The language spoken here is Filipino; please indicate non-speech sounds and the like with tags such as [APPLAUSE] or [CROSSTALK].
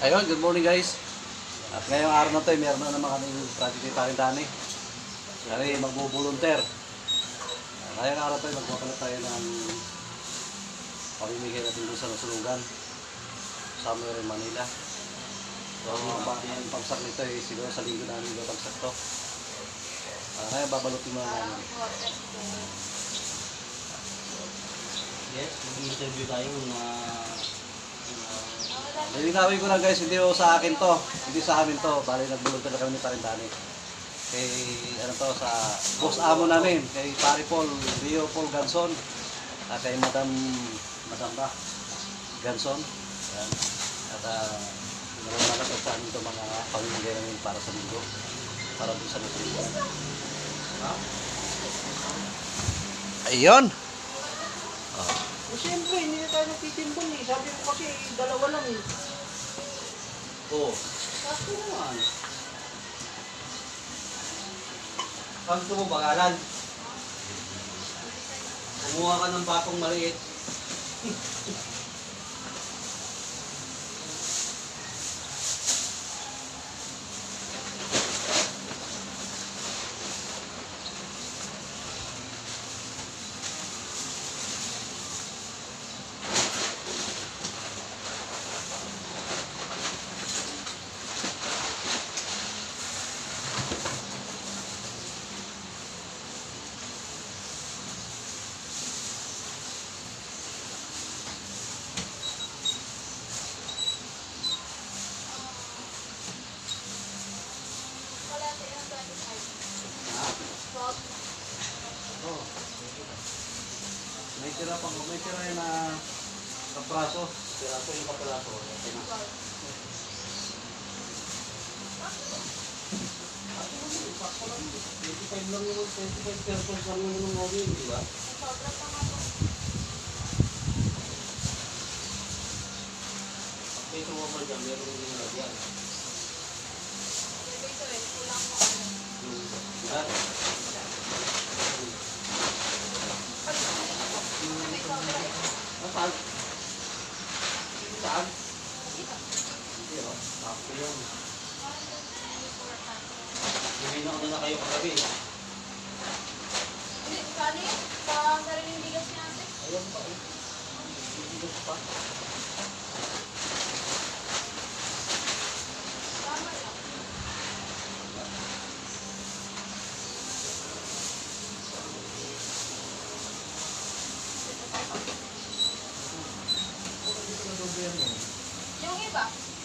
Ayun, good morning guys. At ngayong araw na to, eh, meron na naman kami project ni Paring Dani. Kaya magbo-volunteer. Ah, Ngayong araw to, eh, magpapalit tayo ng pamimigay natin doon sa nasulugan. Somewhere in Manila. So, ang pa- ang pagsak nito eh, siguro sa linggo namin yung pagsak to. Ah, ngayon, babalutin mo namin. Yes, mag-interview tayo na Lilinawin ko na guys, hindi ho sa akin to. Hindi sa amin to. Bali, nagbulunta na kami ni Paring Dani. Kay, ano to, sa boss amo namin. Kay Pari Paul, Rio Paul Ganson. At kay Madam, Madam ba? Ganson. Yan. At, uh, pinalamalapit sa amin to mga pamimigay namin para sa linggo. Para doon sa linggo. Ayun! Siyempre, hindi na tayo nagtitimbang eh. Sabi ko kasi, dalawa lang eh. Oh, sakto naman. Pag gusto mo bagalan, kumuha ka ng bakong maliit. [LAUGHS] tira pa may tira na kapraso. Piraso yung kapiraso. Okay na. Sakto lang. 25 lang yun. 25 pesos lang ng oil, di ba? Pag may tumama dyan, meron din na dyan. Ha? Nasaan? Saan? Hindi oh. Sakto yun. Hindi na ako na kayo kagabi. Ayun pa eh. Hindi pa.